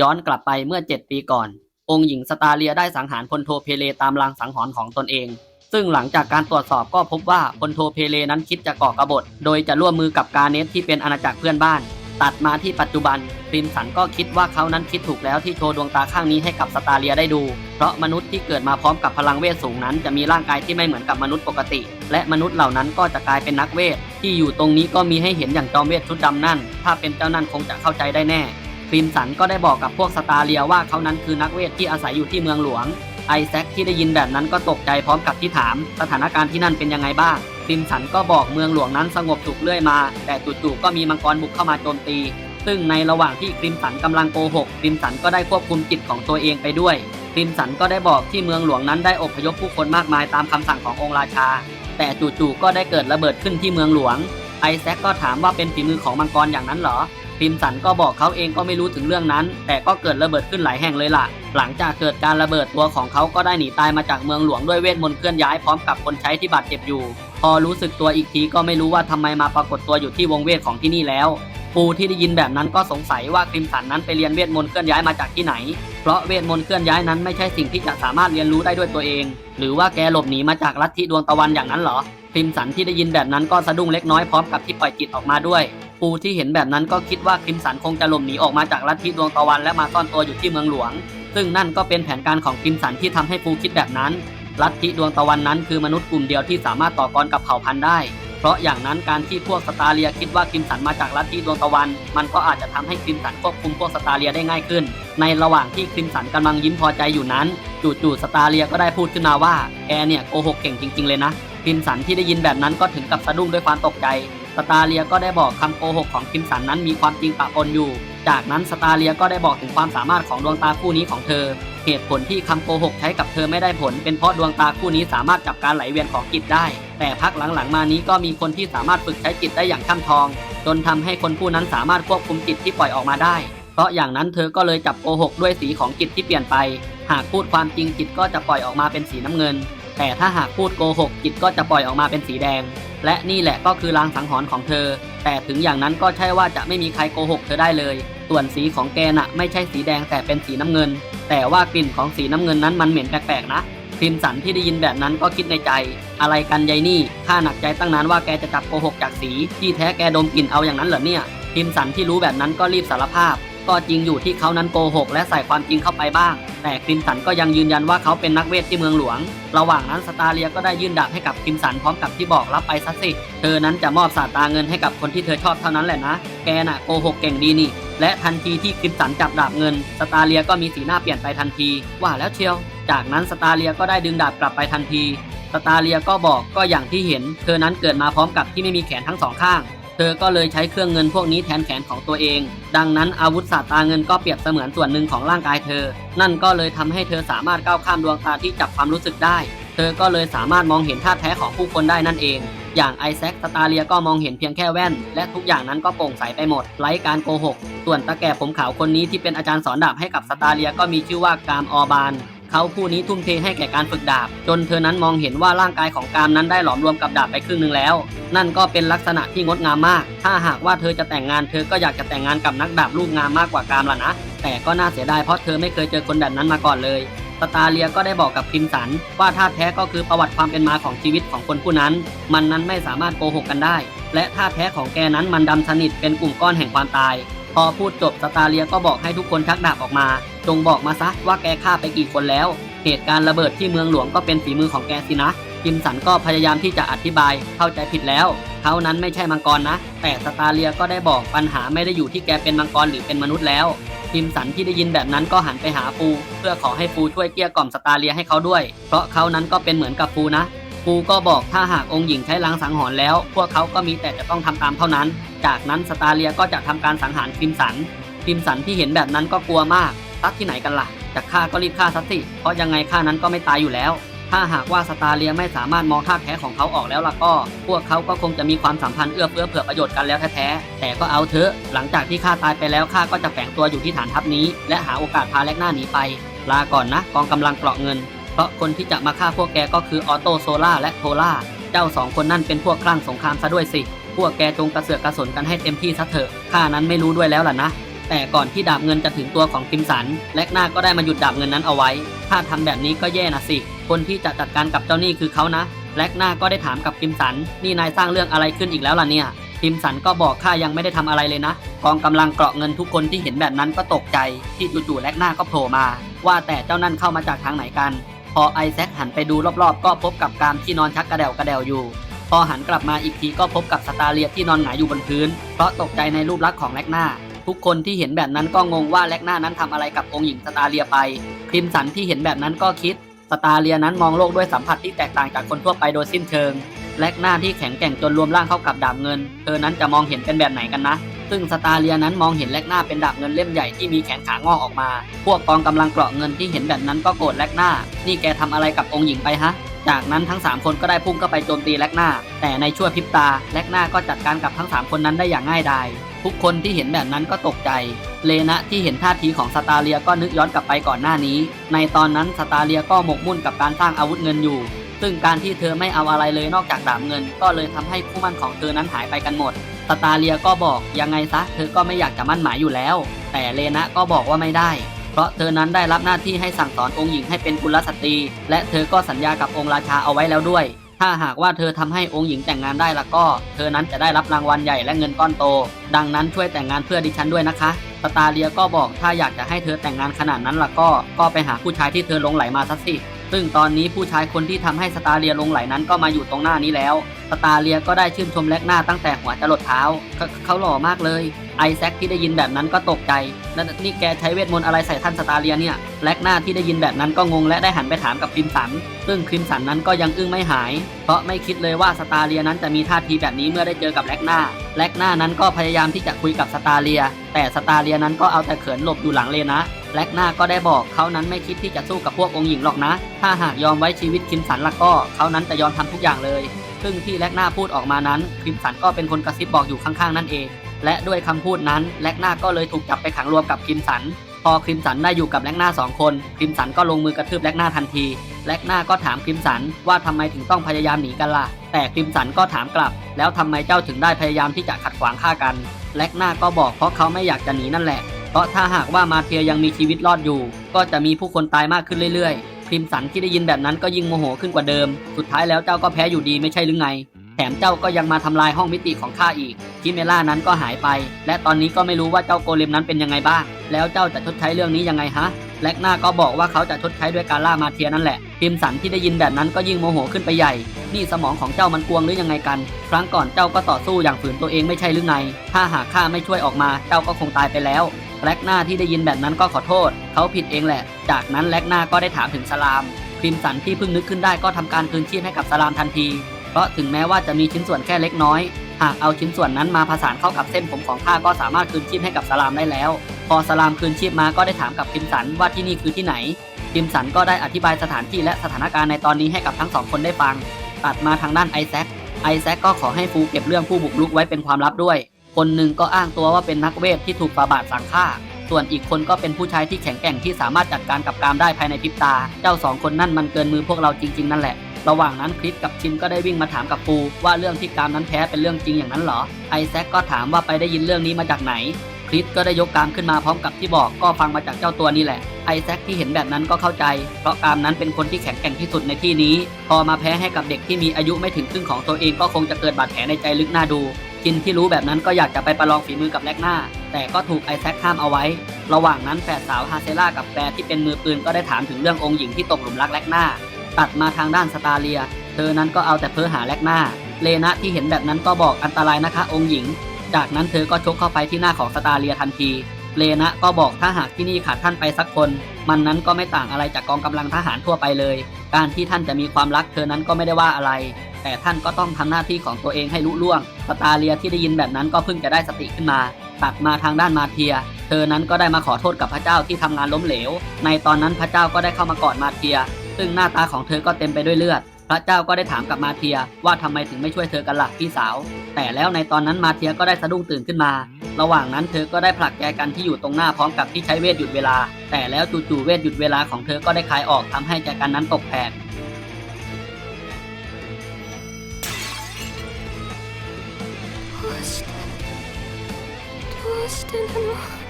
ย้อนกลับไปเมื่อ 7 ปีก่อน องค์หญิงสตาเลียได้สังหารพลโทเพเลตามลางสังหรณ์ของตนเอง ซึ่งหลังจากการตรวจสอบก็พบว่าพลโทเพเลนั้นคิดจะก่อกบฏ โดยจะร่วมมือกับกาเนสที่เป็นอาณาจักรเพื่อนบ้าน ตัดมาที่ปัจจุบันคริมสันก็คิดว่าเขานั้นคิดถูกแล้วที่โชว์ดวงตาข้างนี้ให้กับสตาเลียได้ดู เพราะมนุษย์ที่เกิดมาพร้อมกับพลังเวทสูงนั้น จะมีร่างกายที่ไม่เหมือนกับมนุษย์ปกติ และมนุษย์เหล่านั้นก็จะกลายเป็นนักเวทที่อยู่ตรงนี้ก็มีให้เห็นอย่างจอมเวทชุดดำนั่น ถ้าเป็นเจ้านั่นคงจะเข้าใจได้แน่ รีมสันก็ได้บอกกับพวกสตาเลียว่าเขานั้นคือนักเวทที่อาศัยอยู่ที่เมืองหลวง ไอแซคที่ได้ยินแบบนั้นก็ตกใจพร้อมกับที่ถาม สถานการณ์ที่นั่นเป็นยังไงบ้างครีมสันก็บอกเมืองหลวงนั้นสงบสุขเรื่อยมา แต่จู่ๆก็มีมังกรบุกเข้ามาโจมตี ซึ่งในระหว่างที่ครีมสันกำลังโกหกครีมสันก็ได้ควบคุมจิตของตัวเองไปด้วยครีมสันก็ได้บอกที่เมืองหลวงนั้นได้อพยพผู้คนมากมายตามคำสั่งขององค์ราชา แต่จู่ๆก็ได้เกิดระเบิดขึ้นที่เมืองหลวง ไอแซคก็ถามว่าเป็นฝีมือของมังกรอย่างนั้นเหรอ ครีมสันก็บอกเขาเองก็ไม่รู้ถึงเรื่องนั้น แต่ก็เกิดระเบิดขึ้นหลายแห่งเลยล่ะ หลังจากเกิดการระเบิดตัวของเขาก็ได้หนีตายมาจากเมืองหลวงด้วยเวทมนต์เคลื่อนย้ายพร้อมกับคนใช้ที่บาดเจ็บอยู่ พอรู้สึกตัวอีกทีก็ไม่รู้ว่าทำไมมาปรากฏตัวอยู่ที่วงเวทของที่นี่แล้วปูที่ได้ยินแบบนั้นก็สงสัยว่าครีมสันนั้นไปเรียนเวทมนต์เคลื่อนย้ายมาจากที่ไหน เพราะเวทมนต์เคลื่อนย้ายนั้นไม่ใช่สิ่งที่จะสามารถเรียนรู้ได้ด้วยตัวเอง หรือว่าแกหลบหนีมาจากลัทธิดวงตะวันอย่างนั้นเหรอครีมสันที่ได้ยินแบบนั้นก็สะดุ้งเล็กน้อยพร้อมกับที่ปล่อยจิตออกมาด้วย ปูที่เห็นแบบนั้นก็คิดว่าครีมสันคงจะหลบหนีออกมาจากลัทธิดวงตะวันและมาซ่อนตัวอยู่ที่เมืองหลวง ซึ่งนั่นก็เป็นแผนการของครีมสันที่ทำให้ปูคิดแบบนั้น ลัทธิดวงตะวันนั้นคือมนุษย์กลุ่มเดียวที่สามารถต่อกรกับเผ่าพันธุ์ได้ เพราะอย่างนั้นการที่พวกสตาเลียคิดว่าคิมสันมาจากลัทธิดวงตะวัน มันก็อาจจะทำให้คิมสันควบคุมพวกสตาเลียได้ง่ายขึ้น ในระหว่างที่คิมสันกำลังยิ้มพอใจอยู่นั้น จู่ๆสตาเลียก็ได้พูดขึ้นมาว่าแกเนี่ยโกหกเก่งจริง ๆ เลยนะคิมสันที่ได้ยินแบบนั้นก็ถึงกับสะดุ้งด้วยความตกใจ สตาเลียก็ได้บอกคำโกหกของคิมสันนั้นมีความจริงปะปนอยู่ จากนั้นสตาเลียก็ได้บอกถึงความสามารถของดวงตาคู่นี้ของเธอ เหตุผลที่คำโกหกใช้กับเธอไม่ได้ผล เป็นเพราะดวงตาคู่นี้สามารถจับการไหลเวียนของจิตได้ แต่พักหลังๆมานี้ก็มีคนที่สามารถฝึกใช้จิตได้อย่างช่ำชอง จนทำให้คนผู้นั้นสามารถควบคุมจิตที่ปล่อยออกมาได้ เพราะอย่างนั้นเธอก็เลยจับโกหกด้วยสีของจิตที่เปลี่ยนไป หากพูดความจริงจิตก็จะปล่อยออกมาเป็นสีน้ำเงิน แต่ถ้าหากพูดโกหกจิตก็จะปล่อยออกมาเป็นสีแดง และนี่แหละก็คือลางสังหรณ์ของเธอ แต่ถึงอย่างนั้นก็ใช่ว่าจะไม่มีใครโกหกเธอได้เลย ส่วนสีของแกน่ะไม่ใช่สีแดงแต่เป็นสีน้ำเงิน แต่ว่ากลิ่นของสีน้ำเงินนั้นมันเหม็นแปลกๆนะครีมสันที่ได้ยินแบบนั้นก็คิดในใจ อะไรกันยายนี่ข้าหนักใจตั้งนานว่าแกจะจับโกหกจากสี ที่แท้แกดมกลิ่นเอาอย่างนั้นเหรอเนี่ยครีมสันที่รู้แบบนั้นก็รีบสารภาพ ก็จริงอยู่ที่เขานั้นโกหกและใส่ความจริงเข้าไปบ้าง แต่คริมสันก็ยังยืนยันว่าเขาเป็นนักเวทที่เมืองหลวง ระหว่างนั้นสตาเลียก็ได้ยื่นดาบให้กับคริมสันพร้อมกับที่บอกรับไปซะสิ เธอนั้นจะมอบสาตาเงินให้กับคนที่เธอชอบเท่านั้นแหละนะ แกน่ะโกหกเก่งดีนี่ และทันทีที่คริมสันจับดาบเงิน สตาเลียก็มีสีหน้าเปลี่ยนไปทันที ว่าแล้วเชียว จากนั้นสตาเลียก็ได้ดึงดาบกลับไปทันที สตาเลียก็บอกก็อย่างที่เห็น เธอนั้นเกิดมาพร้อมกับที่ไม่มีแขนทั้งสองข้าง เธอก็เลยใช้เครื่องเงินพวกนี้แทนแขนของตัวเอง ดังนั้นอาวุธสาตราเงินก็เปรียบเสมือนส่วนหนึ่งของร่างกายเธอ นั่นก็เลยทำให้เธอสามารถก้าวข้ามดวงตาที่จับความรู้สึกได้ เธอก็เลยสามารถมองเห็นท่าแท้ของผู้คนได้นั่นเอง อย่างไอแซคสตาเลียก็มองเห็นเพียงแค่แว่น และทุกอย่างนั้นก็โปร่งใสไปหมดไร้การโกหก ส่วนตะแก่ผมขาวคนนี้ที่เป็นอาจารย์สอนดาบให้กับสตาเลียก็มีชื่อว่ากามออบาน เขาผู้นี้ทุ่มเทให้แก่การฝึกดาบ จนเธอนั้นมองเห็นว่าร่างกายของกามนั้นได้หลอมรวมกับดาบไปครึ่งหนึ่งแล้ว นั่นก็เป็นลักษณะที่งดงามมาก ถ้าหากว่าเธอจะแต่งงานเธอก็อยากจะแต่งงานกับนักดาบรูปงามมากกว่ากามละนะ แต่ก็น่าเสียดายเพราะเธอไม่เคยเจอคนแบบนั้นมาก่อนเลยสตาเลียก็ได้บอกกับคริมสัน ว่าท่าแท้ก็คือประวัติความเป็นมาของชีวิตของคนผู้นั้น มันนั้นไม่สามารถโกหกกันได้ และท่าแท้ของแกนั้นมันดำสนิทเป็นกลุ่มก้อนแห่งความตาย พอพูดจบสตาเลียก็บอกให้ทุกคนชักดาบออกมา จงบอกมาซะว่าแกฆ่าไปกี่คนแล้ว เหตุการณ์ระเบิดที่เมืองหลวงก็เป็นฝีมือของแกสินะคิมสันก็พยายามที่จะอธิบายเข้าใจผิดแล้ว เขานั้นไม่ใช่มังกรนะ แต่สตาเลียก็ได้บอกปัญหาไม่ได้อยู่ที่แกเป็นมังกรหรือเป็นมนุษย์แล้วคิมสันที่ได้ยินแบบนั้นก็หันไปหาฟูเพื่อขอให้ฟูช่วยเกลี้ยกล่อมสตาเลียให้เขาด้วย เพราะเขานั้นก็เป็นเหมือนกับฟูนะฟูก็บอกถ้าหากองค์หญิงใช้ล้างสังหรณ์แล้ว พวกเขาก็มีแต่จะต้องทำตามเท่านั้น จากนั้นสตาเลียก็จะทำการสังหารคิมสันคิมสันที่เห็นแบบนั้นก็กลัวมาก ตัดที่ไหนกันล่ะจะฆ่าก็รีบฆ่าซะสิ เพราะยังไงฆ่านั้นก็ไม่ตายอยู่แล้ว ถ้าหากว่าสตาเลียไม่สามารถมองท่าแท้ของเขาออกแล้วล่ะก็ พวกเขาก็คงจะมีความสัมพันธ์เอื้อเฟื้อเผื่อประโยชน์กันแล้วแท้ๆ แต่ก็เอาเถอะ หลังจากที่ข้าตายไปแล้วข้าก็จะแฝงตัวอยู่ที่ฐานทัพนี้ และหาโอกาสพาแลกหน้าหนีไป ลาก่อนนะ กองกำลังเกราะเงิน เพราะคนที่จะมาฆ่าพวกแกก็คือออโตโซล่าและโทล่า เจ้าสองคนนั่นเป็นพวกคลั่งสงครามซะด้วยสิ พวกแกจงกระเสือกกระสนกันให้เต็มที่ซะเถอะ ข้านั้นไม่รู้ด้วยแล้วล่ะนะ แต่ก่อนที่ดาบเงินจะถึงตัวของคิมสัน แล็กนาก็ได้มาหยุดดาบเงินนั้นเอาไว้ ถ้าทำแบบนี้ก็แย่นะสิ คนที่จะจัดการกับเจ้าหนี้คือเขานะ แล็กนาก็ได้ถามกับคิมสัน นี่นายสร้างเรื่องอะไรขึ้นอีกแล้วล่ะเนี่ยคิมสันก็บอกข้ายังไม่ได้ทำอะไรเลยนะ กองกำลังเกราะเงินทุกคนที่เห็นแบบนั้นก็ตกใจ ที่จู่ๆแล็กนาก็โผล่มา ว่าแต่เจ้านั่นเข้ามาจากทางไหนกัน พอไอแซคหันไปดูรอบๆ ก็พบกับกามที่นอนชักกระเดวกระเดวอยู่พอหันกลับมาอีกทีก็พบกับสตาเลียที่นอนหงายอยู่บนพื้น เพราะตกใจในรูปลักษณ์ของแล็กนา ทุกคนที่เห็นแบบนั้นก็งงว่าแล็กนานั้นทำอะไรกับองค์หญิงสตาเลียไป คริมสันที่เห็นแบบนั้นก็คิดสตาเลียนั้นมองโลกด้วยสัมผัสที่แตกต่างจากคนทั่วไปโดยสิ้นเชิง แล็กหน้าที่แข็งแกร่งจนรวมร่างเข้ากับดาบเงิน เธอนั้นจะมองเห็นเป็นแบบไหนกันนะ ซึ่งสตาเลียนั้นมองเห็นแล็กหน้าเป็นดาบเงินเล่มใหญ่ที่มีแขนขางอกออกมา พวกกองกำลังเกราะเงินที่เห็นแบบนั้นก็โกรธแล็กหน้า นี่แกทำอะไรกับองค์หญิงไปฮะจากนั้นทั้ง 3 คนก็ได้พุ่งเข้าไปโจมตีแล็กหน้า แต่ในชั่วพริบตาแล็กหน้าก็จัดการกับทั้ง 3 คนนั้นได้อย่างง่ายดาย ทุกคนที่เห็นแบบนั้นก็ตกใจ เลนะที่เห็นท่าทีของสตาเลียก็นึกย้อนกลับไปก่อนหน้านี้ ในตอนนั้นสตาเลียก็หมกมุ่นกับการสร้างอาวุธเงินอยู่ ซึ่งการที่เธอไม่เอาอะไรเลยนอกจากดาบเงิน ก็เลยทำให้คู่มั่นของเธอนั้นหายไปกันหมด สตาเลียก็บอกยังไงซะเธอก็ไม่อยากจะมั่นหมายอยู่แล้ว แต่เลนะก็บอกว่าไม่ได้ เพราะเธอนั้นได้รับหน้าที่ให้สั่งสอนองค์หญิงให้เป็นกุลสตรี และเธอก็สัญญากับองค์ราชาเอาไว้แล้วด้วย ถ้าหากว่าเธอทำให้องค์หญิงแต่งงานได้แล้วก็ เธอนั้นจะได้รับรางวัลใหญ่และเงินก้อนโต ดังนั้นช่วยแต่งงานเพื่อดิฉันด้วยนะคะสตาเลียก็บอกถ้าอยากจะให้เธอแต่งงานขนาดนั้นล่ะก็ ก็ไปหาผู้ชายที่เธอหลงไหลมาสักสิซึ่งตอนนี้ผู้ชายคนที่ทำให้สตาเลียลงไหลนั้นก็มาอยู่ตรงหน้านี้แล้ว สตาเลียก็ได้ชื่นชมแลกหน้าตั้งแต่หัวจรดเท้า เขาหล่อมากเลย อแซคที่ได้ยินแบบนั้นก็ตกใจนั่นนี่แกใช้เวทมนต์อะไรใส่ท่านสตาเลียเนี่ย แล็กหน้าที่ได้ยินแบบนั้นก็งงและได้หันไปถามกับคริมสัน ซึ่งคริมสันนั้นก็ยังอึ้งไม่หาย เพราะไม่คิดเลยว่าสตาเลียนั้นจะมีท่าทีแบบนี้เมื่อได้เจอกับแล็กหน้า แล็กหน้านั้นก็พยายามที่จะคุยกับสตาเลีย แต่สตาเลียนั้นก็เอาแต่เขินหลบอยู่หลังเลนะแล็กหน้าก็ได้บอกเขานั้นไม่คิดที่จะสู้กับพวกองค์หญิงหรอกนะ ถ้าหากยอมไว้ชีวิตคิมสันละก็เขานั้นจะยอมทำทุกอย่างเลย ซึ่งที่แลกหน้าพูดออกมานั้นคริมสันก็เป็นคนกระซิบบอกอยู่ข้างๆนั่นเอง และด้วยคำพูดนั้นแล็กหน้าก็เลยถูกจับไปขังรวมกับคริมสัน พอคริมสันได้อยู่กับแล็กหน้าสองคนคริมสันก็ลงมือกระทืบแล็กหน้าทันทีแล็กหน้าก็ถามคริมสันว่าทำไมถึงต้องพยายามหนีกันล่ะ แต่คริมสันก็ถามกลับ แล้วทำไมเจ้าถึงได้พยายามที่จะขัดขวางฆ่ากันแล็กหน้าก็บอกเพราะเขาไม่อยากจะหนีนั่นแหละ เพราะถ้าหากว่ามาเทียยังมีชีวิตรอดอยู่ ก็จะมีผู้คนตายมากขึ้นเรื่อยๆคริมสันที่ได้ยินแบบนั้นก็ยิ่งโมโหขึ้นกว่าเดิม สุดท้ายแล้วเจ้าก็แพ้อยู่ดีไม่ใช่หรือไง ถมเจ้าก็ยังมาทำลายห้องมิติของข้าอีกคิเมล่านั้นก็หายไป และตอนนี้ก็ไม่รู้ว่าเจ้าโกเลมนั้นเป็นยังไงบ้าง แล้วเจ้าจะชดใช้เรื่องนี้ยังไงฮะแล็กหน้าก็บอกว่าเขาจะชดใช้ด้วยการล่ามาเทียนั่นแหละ พิมสันที่ได้ยินแบบนั้นก็ยิ่งโมโหขึ้นไปใหญ่ นี่สมองของเจ้ามันกวงหรือยังไงกัน ครั้งก่อนเจ้าก็ต่อสู้อย่างฝืนตัวเองไม่ใช่หรือไง ถ้าหากข้าไม่ช่วยออกมา เจ้าก็คงตายไปแล้วแล็กหน้าที่ได้ยินแบบนั้นก็ขอโทษ เขาผิดเองแหละ จากนั้นแล็กหน้าก็ได้ถามถึงสลามคริมสันที่เพิ่งนึกขึ้นได้ก็ทำการคืนชีพให้กับสลามทันที เพราะถึงแม้ว่าจะมีชิ้นส่วนแค่เล็กน้อย หากเอาชิ้นส่วนนั้นมาผสานเข้ากับเส้นผมของข้าก็สามารถคืนชีพให้กับสลามได้แล้ว พอสลามคืนชีพมาก็ได้ถามกับคิมสันว่าที่นี่คือที่ไหนคิมสันก็ได้อธิบายสถานที่และสถานการณ์ในตอนนี้ให้กับทั้งสองคนได้ฟัง ตัดมาทางด้านไอแซค ไอแซคก็ขอให้ฟูเก็บเรื่องผู้บุกรุกไว้เป็นความลับด้วย คนหนึ่งก็อ้างตัวว่าเป็นนักเวทที่ถูกฟาบาทสั่งฆ่า ส่วนอีกคนก็เป็นผู้ชายที่แข็งแกร่งที่สามารถจัดการกับกามได้ภายในพริบตา เจ้าสองคนนั่นมันเกินมือพวกเราจริง ๆ นั่นแหละ ระหว่างนั้นคริสกับชินก็ได้วิ่งมาถามกับฟูว่าเรื่องที่กามนั้นแพ้เป็นเรื่องจริงอย่างนั้นเหรอ ไอแซคก็ถามว่าไปได้ยินเรื่องนี้มาจากไหน คริสก็ได้ยกกามขึ้นมาพร้อมกับที่บอกก็ฟังมาจากเจ้าตัวนี่แหละ ไอแซคที่เห็นแบบนั้นก็เข้าใจ เพราะกามนั้นเป็นคนที่แข็งแกร่งที่สุดในที่นี้ พอมาแพ้ให้กับเด็กที่มีอายุไม่ถึงครึ่งของตัวเองก็คงจะเกิดบาดแผลในใจลึกน่าดูจินที่รู้แบบนั้นก็อยากจะไปประลองฝีมือกับแล็กหน้า แต่ก็ถูกไอแซคห้ามเอาไว้ ระหว่างนั้นแฝดสาวฮาเซล่ากับแฟที่เป็นมือปืนก็ได้ถามถึงเรื่ององค์หญิงที่ตกหลุมรักแลกหน้า ตัดมาทางด้านสตาเลีย เธอนั้นก็เอาแต่เพ้อหาแลกหน้า เลนะที่เห็นแบบนั้นก็บอกอันตรายนะคะ องค์หญิง จากนั้นเธอก็ชกเข้าไปที่หน้าของสตาเลียทันที เลนะก็บอกถ้าหากที่นี่ขาดท่านไปสักคน มันนั้นก็ไม่ต่างอะไรจากกองกำลังทหารทั่วไปเลย การที่ท่านจะมีความรักเธอนั้นก็ไม่ได้ว่าอะไร แต่ท่านก็ต้องทำหน้าที่ของตัวเองให้ลุล่วง สตาเลียที่ได้ยินแบบนั้นก็เพิ่งจะได้สติขึ้นมา ตัดมาทางด้านมาเทีย เธอนั้นก็ได้มาขอโทษกับพระเจ้าที่ทำงานล้มเหลว ในตอนนั้นพระเจ้าก็ได้เข้ามากอดมาเทีย ซึ่งหน้าตาของเธอก็เต็มไปด้วยเลือด พระเจ้าก็ได้ถามกับมาเทีย ว่าทำไมถึงไม่ช่วยเธอกันล่ะพี่สาว แต่แล้วในตอนนั้นมาเทียก็ได้สะดุ้งตื่นขึ้นมา ระหว่างนั้นเธอก็ได้ผลักแกกันที่อยู่ตรงหน้าพร้อมกับที่ใช้เวทหยุดเวลา แต่แล้วจู่ๆเวทหยุดเวลาของเธอก็ได้คลายออกทำให้แจกันนั้นตกแผก どうしてどうしてなの